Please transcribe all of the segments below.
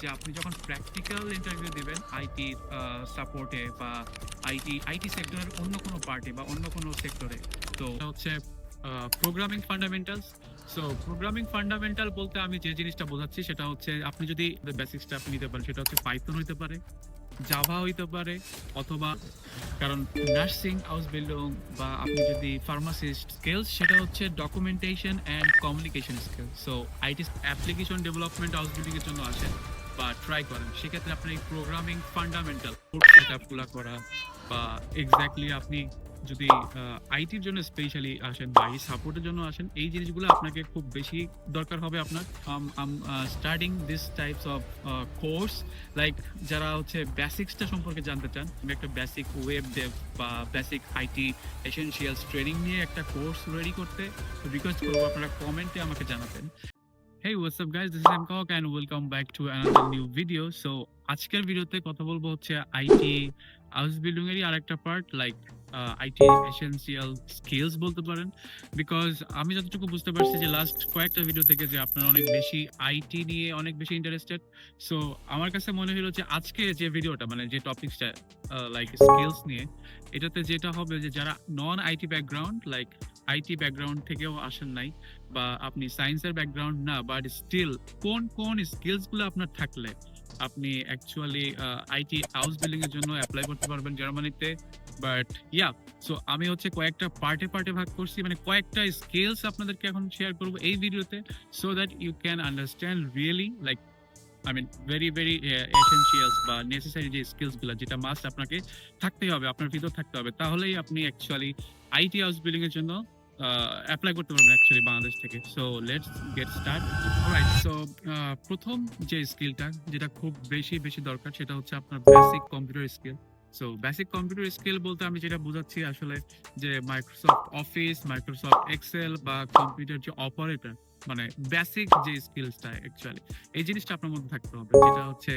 যে আপনি যখন প্র্যাকটিক্যাল ইন্টারভিউ দিবেন আইটি সাপোর্টে বা আইটি আইটি সেক্টরের অন্য কোনো পার্টে বা অন্য কোনো সেক্টরে তো হচ্ছে programming fundamentals so programming fundamental বলতে আমি যে জিনিসটা বোঝাচ্ছি সেটা হচ্ছে আপনি যদি বেসিক্সটা আপনি নিতে পারেন, সেটা হচ্ছে পাইথন হইতে পারে জাভা হইতে পারে, অথবা কারণ নার্সিং হাউস বিল্ডিং বা আপনি যদি ফার্মাসিস্ট স্কিলস সেটা হচ্ছে documentation and communication skill so IT application development house বিল্ডিং এর জন্য আসেন বা ট্রাই করেন, সেক্ষেত্রে আপনার এই প্রোগ্রামিং ফান্ডামেন্টাল সেট আপগুলো করা বা এক্স্যাক্টলি আপনি যদি আইটির জন্য স্পেশালি আসেন বা এই সাপোর্টের জন্য আসেন, এই জিনিসগুলো আপনাকে খুব বেশি দরকার হবে আপনার। আম starting this types of course like যারা হচ্ছে বেসিক্সটা সম্পর্কে জানতে চান, আমি একটা বেসিক ওয়েব ডেভ বা বেসিক আইটি এসেনশিয়ালস ট্রেনিং নিয়ে একটা কোর্স রেডি করতে রিকোয়েস্ট করব, আপনারা কমেন্টে আমাকে জানাবেন। Hey, what's up guys? This is Mkok and welcome back to another new video. So, আজকের ভিডিওতে কথা বলব হচ্ছে আইটি হাউস বিল্ডিং এরই আরেকটা part like IT essential skills বলতে পারেন। বিকজ আমি যতটুকু বুঝতে পারছি যে লাস্ট কয়েকটা ভিডিও থেকে যে আপনারা অনেক বেশি আইটি নিয়ে অনেক বেশি ইন্টারেস্টেড সো আমার কাছে মনে হলো যে আজকে যে ভিডিওটা মানে যে টপিকসটা লাইক স্কিলস নিয়ে, এটাতে যেটা হবে যে যারা non IT background like IT background থেকেও আসেন নাই, বা আপনি সায়েন্সের ব্যাকগ্রাউন্ড না বাট স্টিল কোন কোন স্কিলসগুলো আপনার থাকলে আপনি অ্যাকচুয়ালি আইটি হাউস বিল্ডিং এর জন্য অ্যাপ্লাই করতে পারবেন জার্মানিতে বাট ইয়া সো আমি হচ্ছে কয়েকটা পার্টে পার্টে ভাগ করছি। মানে কয়েকটা স্কিলস আপনাদেরকে এখন শেয়ার করব এই ভিডিওতে so that you can understand really like I mean very very essentials বা নেসেসারি যে স্কিলসগুলো যেটা মাস্ট আপনাকে থাকতেই হবে, আপনার ভিতর থাকতে হবে। তাহলেই আপনি অ্যাকচুয়ালি আইটি হাউস বিল্ডিং এর জন্য অ্যাপ্লাই করতে পারবেন অ্যাকচুয়ালি বাংলাদেশ থেকে। So let's get start right so প্রথম যে স্কিলটা যেটা খুব বেশি বেশি দরকার, সেটা হচ্ছে আপনার basic computer skill so basic computer skill বলতে আমি যেটা বোঝাচ্ছি আসলে যে মাইক্রোসফট অফিস মাইক্রোসফট এক্সেল বা কম্পিউটার যে অপারেটর মানে বেসিক যে স্কিলসটা অ্যাকচুয়ালি এই জিনিসটা আপনার মধ্যে থাকতে হবে। যেটা হচ্ছে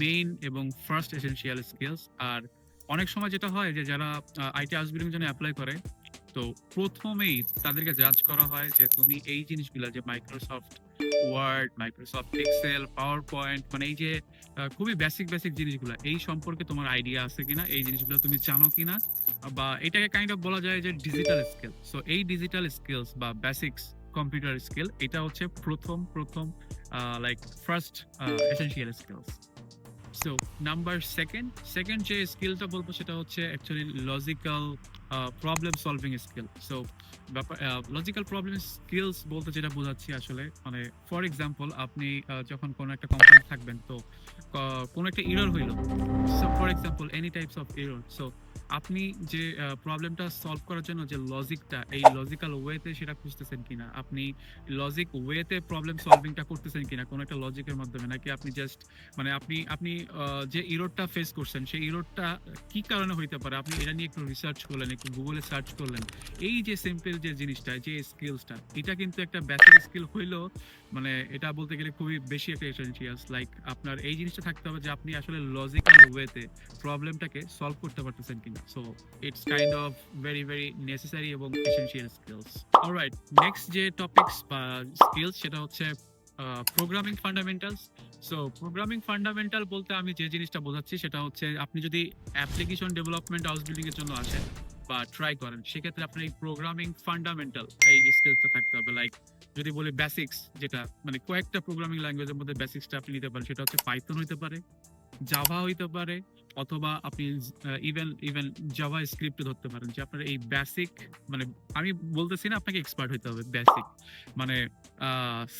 মেইন এবং ফার্স্ট এসেন্সিয়াল স্কিলস আর অনেক সময় যেটা হয় যে যারা আইটি আসবিরিং জন্য অ্যাপ্লাই করে তো প্রথমেই তাদেরকে জাজ করা হয় যে তুমি এই জিনিসগুলো যে Microsoft word Microsoft excel power point মানে এই যে খুবই বেসিক বেসিক জিনিসগুলো, এই সম্পর্কে তোমার আইডিয়া আছে কিনা, এই জিনিসগুলো তুমি জানো কিনা, বা এটাকে কাইন্ড অফ বলা যায় যে ডিজিটাল স্কিল সো এই ডিজিটাল স্কিলস বা বেসিক্স কম্পিউটার স্কিল এটা হচ্ছে প্রথম প্রথম like first essential skills so number second second যে স্কিলটা বলব সেটা হচ্ছে actually logical problem solving skill so ব্যাপার লজিক্যাল প্রবলেম স্কিলস বলতে যেটা বোঝাচ্ছি আসলে মানে ফর এক্সাম্পল আপনি যখন কোনো একটা কোম্পানি থাকবেন, তো কোনো একটা ইরর হইল। So for example any types of error so আপনি যে প্রবলেমটা সলভ করার জন্য যে লজিকটা এই লজিক্যাল ওয়েতে সেটা খুঁজতেছেন কিনা? আপনি লজিক ওয়েতে প্রবলেম সলভিংটা করতেছেন কিনা? কোনো একটা লজিকের মাধ্যমে? নাকি আপনি জাস্ট মানে আপনি আপনি যে ইরোডটা ফেস করছেন, সেই ইরোডটা কি কারণে হইতে পারে? আপনি এটা নিয়ে একটু রিসার্চ করলেন, একটু গুগলে সার্চ করলেন। এই যে সিম্পল যে জিনিসটা যে স্কিলসটা এটা কিন্তু একটা বেসিক স্কিল হইলেও মানে এটা বলতে গেলে খুবই বেশি একটা এসেনশিয়ালস লাইক আপনার এই জিনিসটা থাকতে হবে যে আপনি আসলে লজিক্যাল ওয়েতে প্রবলেমটাকে সলভ করতে পারতেছেন কিনা। So it's kind of very very necessary এবং এসেনশিয়াল স্কিলস অলরাইট নেক্সট যে টপিকস বা স্কিলস সেটা হচ্ছে programming fundamentals so programming fundamental বলতে আমি যে জিনিসটা বোঝাচ্ছি সেটা হচ্ছে আপনি যদি অ্যাপ্লিকেশন ডেভেলপমেন্ট হাউস বিল্ডিং এর জন্য আসেন বা ট্রাই করেন, সেক্ষেত্রে আপনার এই প্রোগ্রামিং ফান্ডামেন্টাল এই স্কিলসটা থাকতে হবে। লাইক যদি বলি বেসিক্স যেটা মানে কয়েকটা প্রোগ্রামিং ল্যাঙ্গুয়েজের মধ্যে বেসিক্সটা আপনি নিতে পারেন, সেটা হচ্ছে পাইথন হইতে পারে জাভা হইতে পারে, অথবা আপনি ইভেন ইভেন জাভা স্ক্রিপ্ট ধরতে পারেন, যে আপনার এই বেসিক মানে আমি বলতেছি না আপনাকে এক্সপার্ট হইতে হবে বেসিক মানে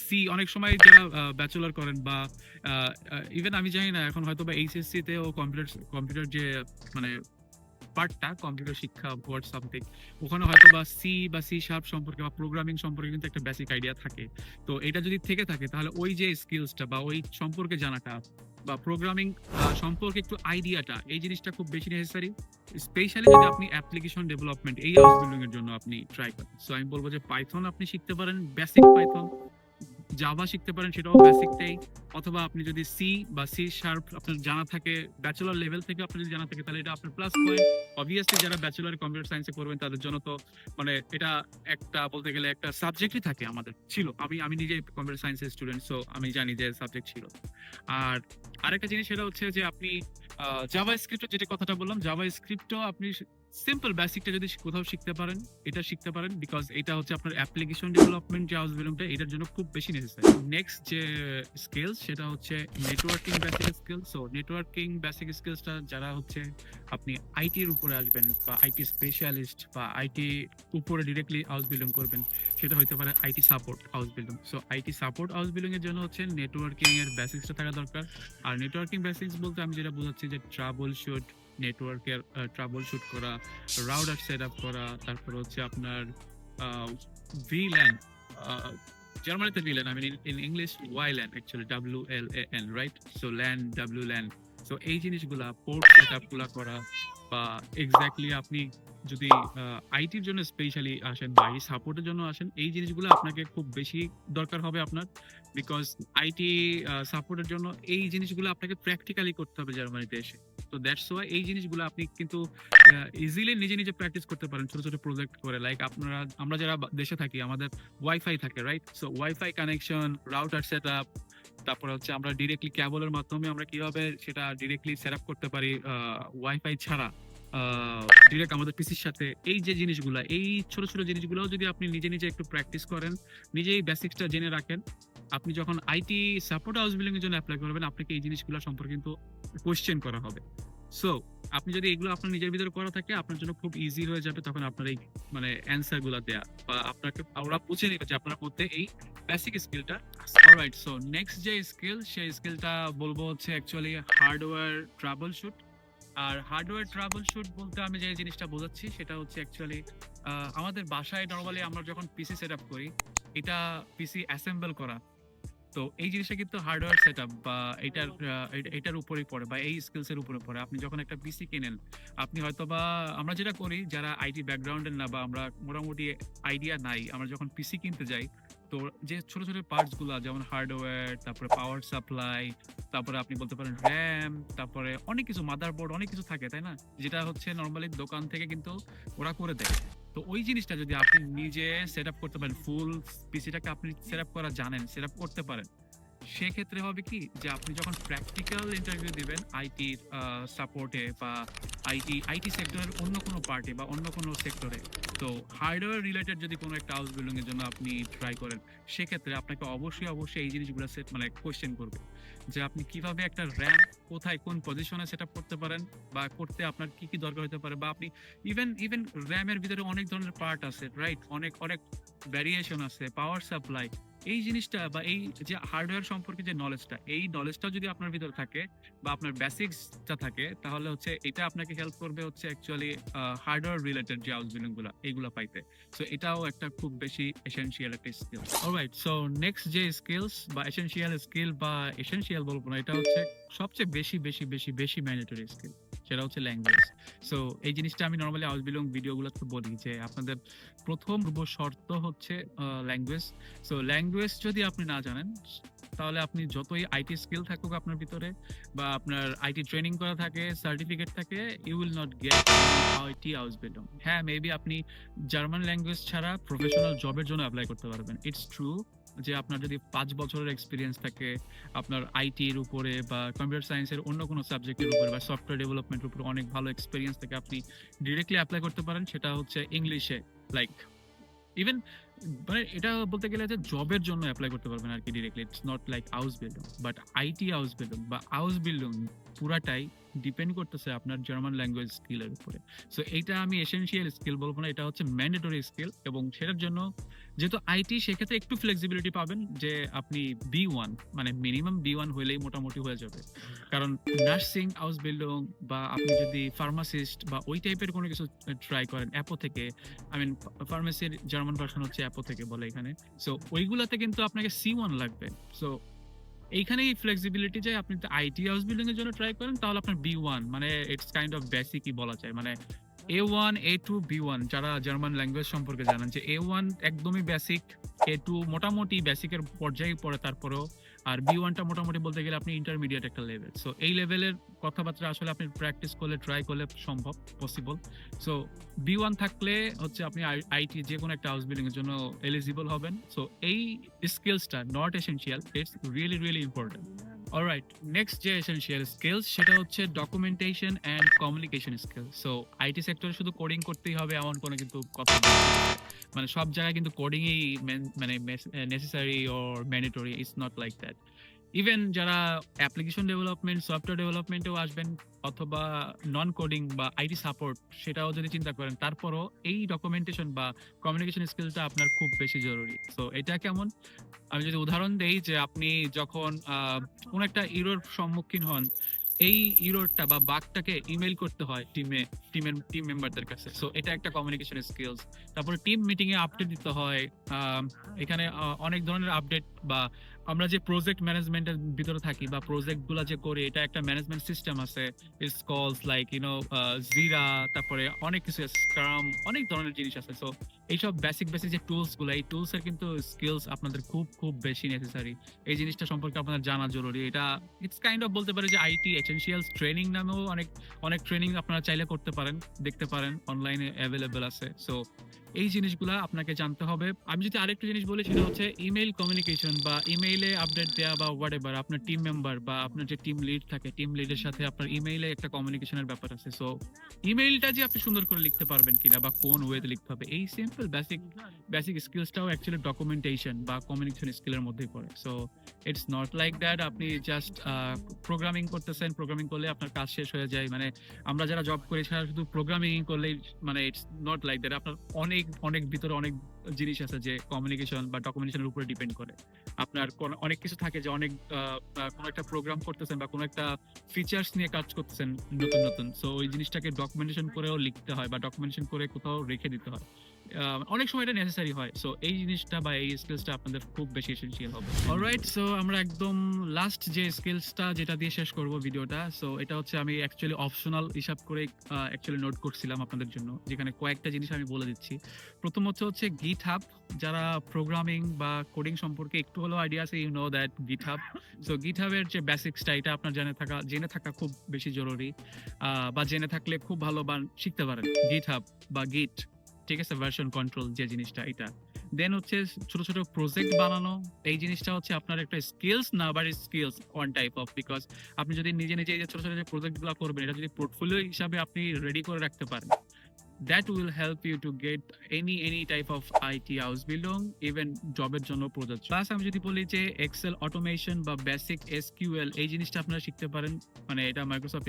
সি অনেক সময় যারা ব্যাচেলর করেন বা ইভেন আমি জানি না, এখন হয়তো বা এইচএসসি তেও কম্পিউটার কম্পিউটার যে মানে পার্টটা কম্পিউটার শিক্ষা ওয়ার্ড সামথিং ওখানে হয়তো বা সি বা সি শার্প সম্পর্কে বা প্রোগ্রামিং সম্পর্কে কিন্তু একটা বেসিক আইডিয়া থাকে। তো এটা যদি থেকে থাকে, তাহলে ওই যে স্কিলসটা বা ওই সম্পর্কে জানাটা বা প্রোগ্রামিং সম্পর্কে একটু আইডিয়াটা এই জিনিসটা খুব বেশি নেসেসারি স্পেশালি যদি আপনি অ্যাপ্লিকেশন ডেভেলপমেন্ট এই হাউস বিল্ডিং এর জন্য আপনি ট্রাই করেন। সো আমি বলব যে পাইথন আপনি শিখতে পারেন বেসিক পাইথন জাভা শিখতে পারেন, সেটাও বেসিকটাই অথবা আপনি যদি সি বা সি শার্প আপনার জানা থাকে ব্যাচেলর লেভেল থেকে আপনার যদি জানা থাকে, তাহলে এটা আপনার প্লাস পয়েন্ট অবভিয়াসলি যারা ব্যাচেলর কম্পিউটার সায়েন্সে করবেন, তাদের জন্য তো মানে এটা একটা বলতে গেলে একটা সাবজেক্টই থাকে আমাদের, ছিল। আমি আমি নিজে কম্পিউটার সায়েন্সের স্টুডেন্ট সো আমি জানি যে সাবজেক্ট ছিল। আর আরেকটা জিনিস সেটা হচ্ছে যে আপনি জাভা স্ক্রিপ্ট যেটা কথাটা বললাম জাভা স্ক্রিপ্টও আপনি সিম্পল বেসিকটা যদি কোথাও শিখতে পারেন, এটা শিখতে পারেন বিকজ এটা হচ্ছে আপনার অ্যাপ্লিকেশন ডেভেলপমেন্ট যে হাউস এটার জন্য খুব বেশি নেসেসারি নেক্সট যে স্কিলস সেটা হচ্ছে networking basic skill so networking basic স্কিলসটা যারা হচ্ছে আপনি আইটির উপরে আসবেন বা আইটি স্পেশালিস্ট বা আইটি উপরে ডিরেক্টলি হাউস বিলং করবেন, সেটা হতে পারে আইটি সাপোর্ট হাউস বিল্ডিং সো আইটি সাপোর্ট হাউস বিল্ডিং এর জন্য হচ্ছে নেটওয়ার্কিং এর বেসিক্সটা থাকা দরকার। আর নেটওয়ার্কিং বেসিক্স বলতে আমি যেটা বোঝাচ্ছি যে ট্রাবল শুট নেটওয়ার্কের ট্রাবল শুট করা রাউটার সেট আপ করা, তারপর হচ্ছে আপনার ভিল্যান জার্মানিতে ভিল্যান আমি in English wi LAN actually W L A N right so LAN W LAN so এই জিনিসগুলা পোর্ট সেট আপগুলা করা, বা এক্স্যাক্টলি আপনি যদি আইটির জন্য স্পেশালি আসেন বা আইটি সাপোর্টের জন্য আসেন, এই জিনিসগুলো আপনাকে খুব বেশি দরকার হবে আপনার বিকজ আইটি সাপোর্টের জন্য এই জিনিসগুলো আপনাকে প্র্যাকটিক্যালি করতে হবে জার্মানিতে এসে। তো দ্যাটস ওয়াই এই জিনিসগুলো আপনি কিন্তু ইজিলি নিজে নিজে প্র্যাকটিস করতে পারেন ছোট ছোট প্রজেক্ট করে। লাইক আপনারা, আমরা যারা দেশে থাকি, আমাদের ওয়াইফাই থাকে right so wifi connection router set up তারপরে হচ্ছে আমরা ডিরেক্টলি ক্যাবলের মাধ্যমে আমরা কীভাবে সেটা ডিরেক্টলি সেট আপ করতে পারি ওয়াইফাই ছাড়া। ডিরেক্ট আমাদের পিসির সাথে এই যে জিনিসগুলো, এই ছোট ছোট জিনিসগুলো যদি আপনি নিজে নিজে একটু প্র্যাকটিস করেন, নিজেই বেসিক্সটা জেনে রাখেন, আপনি যখন আইটি সাপোর্ট হাউস বিল্ডিং এর জন্য অ্যাপ্লাই করবেন, আপনাকে এই জিনিসগুলো সম্পর্কে কিন্তু কোশ্চেন করা হবে। সো আপনি যদি এগুলো আপনার নিজের ভিতরে করা থাকে, আপনার জন্য খুব ইজি হয়ে যাবে তখন আপনার এই মানে অ্যান্সারগুলা দেয়া বা আপনাকে ওরা বুঝে নেবে যে আপনার মধ্যে এই বেসিক স্কিলটা অলরাইট সো নেক্সট যে স্কিল সেই স্কিলটা বলব হচ্ছে অ্যাকচুয়ালি হার্ডওয়্যার ট্রাবল শুট আর হার্ডওয়্যার ট্রাবল শুট বলতে আমি যে জিনিসটা বোঝাচ্ছি, সেটা হচ্ছে অ্যাকচুয়ালি আমাদের বাসায় নর্মালি আমরা যখন পিসি সেট আপ করি, এটা পিসি অ্যাসেম্বল করা। তো এই জিনিসটা কিন্তু হার্ডওয়্যার সেট আপ বা এটার এটার উপরেই পড়ে বা এই স্কিলস এর উপরে পড়ে। আপনি যখন একটা পিসি কেনেন, আপনি হয়তো বা আমরা যেটা করি, যারা আইটি ব্যাকগ্রাউন্ডের না বা আমরা মোটামুটি আইডিয়া নাই, আমরা যখন পিসি কিনতে যাই তো যে ছোট ছোট পার্টসগুলা, যেমন হার্ডওয়্যার তারপরে পাওয়ার সাপ্লাই তারপরে আপনি বলতে পারেন র্যাম তারপরে অনেক কিছু মাদারবোর্ড অনেক কিছু থাকে, তাই না? যেটা হচ্ছে নর্মালি দোকান থেকে কিন্তু ওরা করে দেয়। তো ওই জিনিসটা যদি আপনি নিজে সেট করতে পারেন ফুল পিসিটাকে আপনি সেট করা জানেন সেট করতে পারেন সেক্ষেত্রে হবে কি যে আপনি যখন প্র্যাকটিক্যাল ইন্টারভিউ দিবেন আইটি সাপোর্টে বা আইটি আইটি সেক্টরের অন্য কোনো পার্টে বা অন্য কোনো সেক্টরে তো হার্ডওয়্যার রিলেটেড যদি কোনো একটা হাউস বিল্ডিং এর জন্য আপনি ট্রাই করেন, সেক্ষেত্রে আপনাকে অবশ্যই অবশ্যই এই জিনিসগুলো সেট মানে কোয়েশ্চেন করবে। যে আপনি কীভাবে একটা র্যাম কোথায়, কোন পজিশনে সেট আপ করতে পারেন বা করতে আপনার কি কি দরকার হতে পারে বা আপনি ইভেন ইভেন র্যামের ভিতরে অনেক ধরনের পার্ট আছে রাইট অনেক অনেক ভ্যারিয়েশন আছে পাওয়ার সাপ্লাই এই জিনিসটা বা এই যে হার্ডওয়্যার সম্পর্কে যে নলেজটা এই নলেজটা যদি আপনার ভিতরে থাকে বা আপনার বেসিক্সটা থাকে, তাহলে হচ্ছে এটা আপনাকে হেল্প করবে হচ্ছে অ্যাকচুয়ালি হার্ডওয়্যার রিলেটেড যে হাউস বিল্ডিংগুলো এইগুলো পাইতে। সো এটাও একটা খুব বেশি এসেনশিয়াল একটা স্কিল অলরাইট সো নেক্সট যে স্কিলস বা এসেনশিয়াল স্কিল বা এসেনশিয়াল বলব না, এটা হচ্ছে সবচেয়ে বেশি বেশি বেশি বেশি ম্যান্ডেটরি স্কিল সেটা হচ্ছে ল্যাঙ্গুয়েজ সো এই জিনিসটা আমি নর্মালি হাউস বিলং ভিডিওগুলোতে বলি যে আপনাদের প্রথম শর্ত হচ্ছে ল্যাঙ্গুয়েজ সো ল্যাঙ্গুয়েজ যদি আপনি না জানেন, তাহলে আপনি যতই আইটি স্কিল থাকুক আপনার ভিতরে বা আপনার আইটি ট্রেনিং করা থাকে সার্টিফিকেট থাকে you will not get IT house বিল্ডিং হ্যাঁ মেবি আপনি জার্মান ল্যাঙ্গুয়েজ ছাড়া প্রফেশনাল জবের জন্য অ্যাপ্লাই করতে পারবেন। ইটস ট্রু যে আপনার যদি পাঁচ বছরের এক্সপিরিয়েন্স থাকে, আপনার আইটির উপরে বা কম্পিউটার সায়েন্সের অন্য কোনো সাবজেক্টের উপরে বা সফটওয়্যার ডেভেলপমেন্টের উপরে অনেক ভালো এক্সপিরিয়েন্স থেকে আপনি ডিরেক্টলি অ্যাপ্লাই করতে পারেন, সেটা হচ্ছে ইংলিশে লাইক ইভেন মানে এটা বলতে গেলে যে জবের জন্য অ্যাপ্লাই করতে পারবেন আর কি ডিরেক্টলি ইটস নট লাইক হাউস বিল্ডিং বাট আইটি হাউস বিল্ডিং বা হাউস বিল্ডিং পুরাটাই ডিপেন্ড করতেছে আপনার জার্মান ল্যাঙ্গুয়েজ স্কিলের উপরে। সো এইটা আমি এসেনশিয়াল স্কিল বলব না, এটা হচ্ছে ম্যান্ডেটরি স্কিল এবং সেটার জন্য যেহেতু আইটি সেক্ষেত্রে একটু ফ্লেক্সিবিলিটি পাবেন যে আপনি বি ওয়ান মানে মিনিমাম বি ওয়ান হলেই মোটামুটি হয়ে যাবে। কারণ নার্সিং হাউস বিল্ডিং বা আপনি যদি ফার্মাসিস্ট বা ওই টাইপের কোনো কিছু ট্রাই করেন অ্যাপো থেকে আই মিন ফার্মেসির জার্মান ভার্সন হচ্ছে অ্যাপো থেকে বলে এখানে। সো ওইগুলাতে কিন্তু আপনাকে সি ওয়ান লাগবে। সো এইখানেই ফ্লেক্সিবিলিটি যে আপনি আইটি হাউস বিল্ডিং এর জন্য ট্রাই করেন, তাহলে আপনার বি ওয়ান মানে ইটস কাইন্ড অফ বেসিকই বলা যায়। মানে A one A two B one যারা জার্মান ল্যাঙ্গুয়েজ সম্পর্কে জানেন যে এ ওয়ান একদমই বেসিক এ টু মোটামুটি বেসিকের পর্যায়ে পড়ে, তারপরেও আর বি ওয়ানটা মোটামুটি বলতে গেলে আপনি ইন্টারমিডিয়েট একটা লেভেল সো এই লেভেলের কথাবার্তা আসলে আপনি প্র্যাকটিস করলে ট্রাই করলে সম্ভব পসিবল সো বি ওয়ান থাকলে হচ্ছে আপনি আইটি যে কোনো একটা হাউস বিল্ডিং এর জন্য এলিজিবল হবেন। সো এই স্কিলসটা not essential it's really really important alright next যে এসেনশিয়াল স্কিলস সেটা হচ্ছে documentation and communication skill so IT সেক্টরে শুধু কোডিং করতেই হবে এমন কোনো কিন্তু কথা। মানে সব জায়গায় কিন্তু কোডিংই মানে necessary or mandatory it's not like that even যারা অ্যাপ্লিকেশন ডেভেলপমেন্ট সফটওয়্যার ডেভেলপমেন্টেও আসবেন, অথবা নন কোডিং বা আইটি সাপোর্ট সেটাও যদি চিন্তা করেন, তারপরও এই ডকুমেন্টেশন বা কমিউনিকেশন স্কিলটা আপনার খুব বেশি জরুরি। সো এটা কেমন? আমি যদি উদাহরণ দেই যে আপনি যখন কোনো একটা ইরোর সম্মুখীন হন, এই ইরোরটা বা বাঘটাকে ইমেল করতে হয় টিমে টিমের টিম মেম্বারদের কাছে। সো এটা একটা কমিউনিকেশন স্কিলস তারপরে টিম মিটিং এ আপডেট দিতে হয় এখানে অনেক ধরনের আপডেট বা আমরা যে প্রজেক্ট ম্যানেজমেন্টের ভিতরে থাকি বা প্রজেক্টগুলা যে করি, এটা একটা ম্যানেজমেন্ট সিস্টেম আছে। It's calls like you know Jira তারপরে অনেক কিছু স্ক্রাম অনেক ধরনের জিনিস আছে। সো এইসব বেসিক বেসিক যে টুলসগুলো, এই টুলস এর কিন্তু স্কিলস আপনাদের খুব খুব বেশি নেসেসারি এই জিনিসটা সম্পর্কে আপনার জানা জরুরি। এটা ইটস কাইন্ড অফ বলতে পারে যে আইটি এসেনশিয়ালস ট্রেনিং নামেও অনেক অনেক ট্রেনিং আপনারা চাইলে করতে পারেন, দেখতে পারেন অনলাইনে অ্যাভেলেবেল আছে। সো এই জিনিসগুলা আপনাকে জানতে হবে। আমি যদি আরেকটা জিনিস বলি, সেটা হচ্ছে ইমেল কমিউনিকেশন বা ইমেইলে আপডেট দেওয়া বা ওয়াট এভার আপনার টিম মেম্বার বা আপনার যে টিম লিড থাকে টিম লিডের সাথে আপনার ইমেইলে একটা কমিউনিকেশনের ব্যাপার আছে। সো ইমেইলটা যে আপনি সুন্দর করে লিখতে পারবেন কিনা বা কোন ওয়েতে লিখতে হবে, এই সিম্পল বেসিক বেসিক স্কিলসটাও অ্যাকচুয়ালি ডকুমেন্টেশন বা কমিউনিকেশন স্কিলের মধ্যেই পড়ে। So it's not like that আপনি জাস্ট প্রোগ্রামিং করতেছেন প্রোগ্রামিং করলে আপনার কাজ শেষ হয়ে যায়। মানে আমরা যারা জব করি সেটা শুধু প্রোগ্রামিং করলেই মানে ইটস নট লাইক দ্যাট আপনার অনেক অনেক ভিতরে অনেক জিনিস আছে যে কমিউনিকেশন বা ডকুমেন্টেশনের উপরে ডিপেন্ড করে। আপনার অনেক কিছু থাকে যে অনেক কোনো একটা প্রোগ্রাম করতেছেন বা কোনো একটা ফিচার্স নিয়ে কাজ করতেছেন নতুন নতুন। সো ওই জিনিসটাকে ডকুমেন্টেশন করেও লিখতে হয় বা ডকুমেন্টেশন করে কোথাও রেখে দিতে হয়। অনেক সময় এটা নেসেসারি হয়। সো এই জিনিসটা বা এই স্কিলসটা আপনাদের খুব বেশি এসেন্সিয়াল হবে। অলরাইট সো আমরা একদম লাস্ট যে স্কিলসটা যেটা দিয়ে শেষ করব ভিডিওটা সো এটা হচ্ছে আমি অ্যাকচুয়ালি অপশনাল হিসাব করে অ্যাকচুয়ালি নোট করছিলাম আপনাদের জন্য, যেখানে কয়েকটা জিনিস আমি বলে দিচ্ছি। প্রথমত হচ্ছে গিট হাব যারা প্রোগ্রামিং বা কোডিং সম্পর্কে একটু হলেও আইডিয়া আছে you know that GitHub so গিট হাবের যে বেসিক্সটা এটা আপনার জেনে থাকা জেনে থাকা খুব বেশি জরুরি বা জেনে থাকলে খুব ভালো বা শিখতে পারেন। গিট হাব বা গিট ঠিক আছে ভার্সন কন্ট্রোল যে জিনিসটা এটা দেন হচ্ছে ছোট ছোট প্রজেক্ট বানানো, এই জিনিসটা হচ্ছে আপনার একটা স্কিলস না but skills one type of because আপনি যদি নিজে নিজে এই যে ছোট ছোট যে প্রজেক্টগুলো করবেন, এটা যদি পোর্টফোলিও হিসাবে আপনি রেডি করে রাখতে পারেন। That will help you to get any any type of IT house belong even জবের জন্য প্রযোজ্য। প্লাস আমি যদি বলি যে এক্সেল অটোমেশন বা বেসিক এসকিউএল এই জিনিসটা আপনারা শিখতে পারেন। মানে এটা মাইক্রোসফট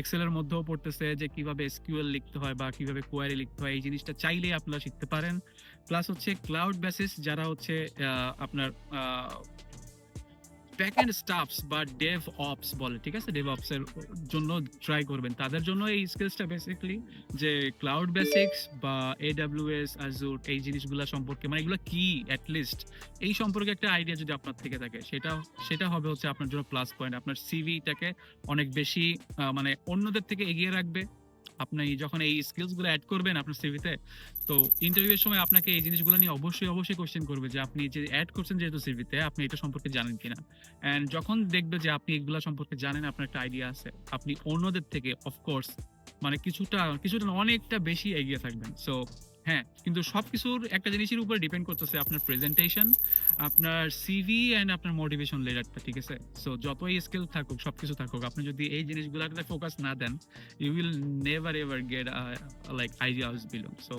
এক্সেল এর মধ্যেও পড়তেছে যে কীভাবে এসকিউএল লিখতে হয় বা কীভাবে কোয়ারি লিখতে হয়, এই জিনিসটা চাইলেই আপনারা শিখতে পারেন। প্লাস হচ্ছে ক্লাউড বেসিস যারা হচ্ছে আপনার ব্যাকএন্ড স্টাফস বা ডেভ অপস বলে, ঠিক আছে? ডেভ অপস এর জন্য ট্রাই করবেন। তাদের জন্য এই স্কিলসটা বেসিক্যালি যে ক্লাউড বেসিক্স বা এডাব্লিউএস আজুর এই জিনিসগুলো সম্পর্কে মানে এগুলো কি অ্যাটলিস্ট এই সম্পর্কে একটা আইডিয়া যদি আপনার থেকে থাকে, সেটা সেটা হবে হচ্ছে আপনার জন্য প্লাস পয়েন্ট আপনার সিভিটাকে অনেক বেশি মানে অন্যদের থেকে এগিয়ে রাখবে। আপনি যখন এই স্কিলসগুলো অ্যাড করবেন আপনার সিভিতে তো ইন্টারভিউয়ের সময় আপনাকে এই জিনিসগুলো নিয়ে অবশ্যই অবশ্যই কোশ্চেন করবে যে আপনি যে অ্যাড করছেন যেহেতু সিভিতে আপনি এটা সম্পর্কে জানেন কিনা। অ্যান্ড যখন দেখবে যে আপনি এগুলো সম্পর্কে জানেন, আপনার একটা আইডিয়া আছে, আপনি অন্যদের থেকে অফকোর্স মানে কিছুটা কিছুটা অনেকটা বেশি এগিয়ে থাকবেন। সো হ্যাঁ কিন্তু সবকিছুর একটা জিনিসের উপরে ডিপেন্ড করতেছে আপনার প্রেজেন্টেশন আপনার সিভি এন্ড আপনার মোটিভেশন লেটারটা ঠিক আছে? সো যতই স্কিল থাকুক, সবকিছু থাকুক, আপনি যদি এই জিনিসগুলোতে ফোকাস না then you will never ever get like idea house belong so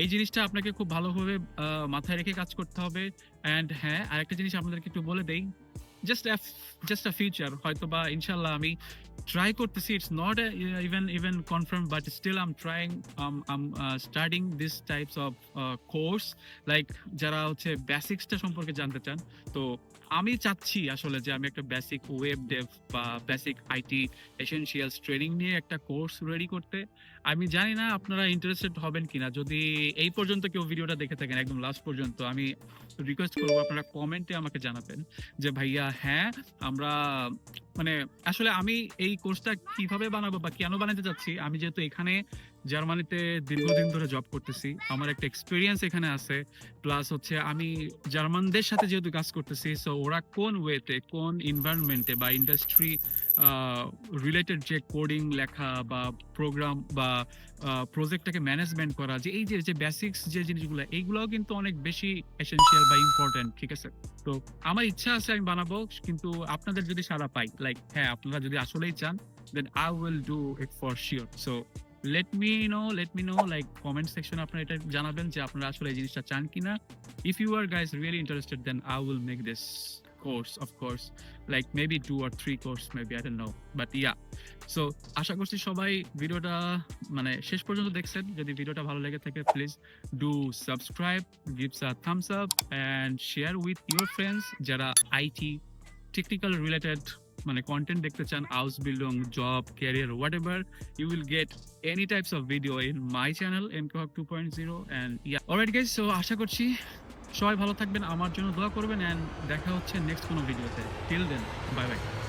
এই জিনিসটা আপনাকে খুব ভালোভাবে মাথায় রেখে কাজ করতে হবে। অ্যান্ড হ্যাঁ আরেকটা জিনিস আপনাদেরকে একটু বলে দেই জাস্ট জাস্ট আ ফিউচার হয়তো বা ইনশাল্লাহ আমি ট্রাই করতেছি it's not even even confirm but still I'm trying I'm starting this types of course like যারা হচ্ছে বেসিক্সটা সম্পর্কে জানতে চান, তো আমি চাচ্ছি আসলে যে আমি একটা বেসিক ওয়েব ডেভ বা বেসিক আইটি এসেনশিয়ালস ট্রেনিং নিয়ে একটা কোর্স রেডি করতে। আমি জানি না আপনারা ইন্টারেস্টেড হবেন কিনা। যদি এই পর্যন্ত কেউ ভিডিওটা দেখে থাকেন, একদম লাস্ট পর্যন্ত, আমি রিকোয়েস্ট করব আপনারা কমেন্টে আমাকে জানাবেন যে, ভাইয়া হ্যাঁ আমরা মানে আসলে আমি এই কোর্সটা কীভাবে বানাবো বা কেন বানাতে চাচ্ছি? আমি যেহেতু এখানে জার্মানিতে দীর্ঘদিন ধরে জব করতেছি। আমার একটা এক্সপিরিয়েন্স এখানে আছে। প্লাস হচ্ছে আমি জার্মানদের সাথে যেহেতু কাজ করতেছি সো ওরা কোন ওয়েতে কোন এনভায়রনমেন্টে বা ইন্ডাস্ট্রি রিলেটেড যে কোডিং লেখা বা প্রোগ্রাম বা প্রজেক্টটাকে ম্যানেজমেন্ট করা, যে এই যে যে বেসিক্স যে জিনিসগুলো, এইগুলোও কিন্তু অনেক বেশি এসেন্সিয়াল বা ইম্পর্টেন্ট ঠিক আছে? তো আমার ইচ্ছা আছে আমি বানাবো, কিন্তু আপনাদের যদি সারা পাই লাইক হ্যাঁ আপনারা যদি আসলেই চান then I will do it for sure so let me know let me know like comment সেকশনে আপনারা এটা জানাবেন যে আপনারা আসলে এই জিনিসটা চান কিনা। If you are guys really interested then I will make this course of course like maybe two R three course maybe I don't know but yeah so আশা করছি সবাই ভিডিওটা মানে শেষ পর্যন্ত দেখছেন। যদি ভিডিওটা ভালো লেগে থাকে please do subscribe gives a thumbs up and share with your friends যারা আইটি টেকনিক্যাল রিলেটেড মানে কন্টেন্ট দেখতে চান house building job career whatever you will get any types of video in my channel M কোহাক two point zero and yeah so আশা করছি সবাই ভালো থাকবেন, আমার জন্য দোয়া করবেন অ্যান্ড দেখা হচ্ছে নেক্সট কোনো ভিডিওতে টিল দেন বাই বাই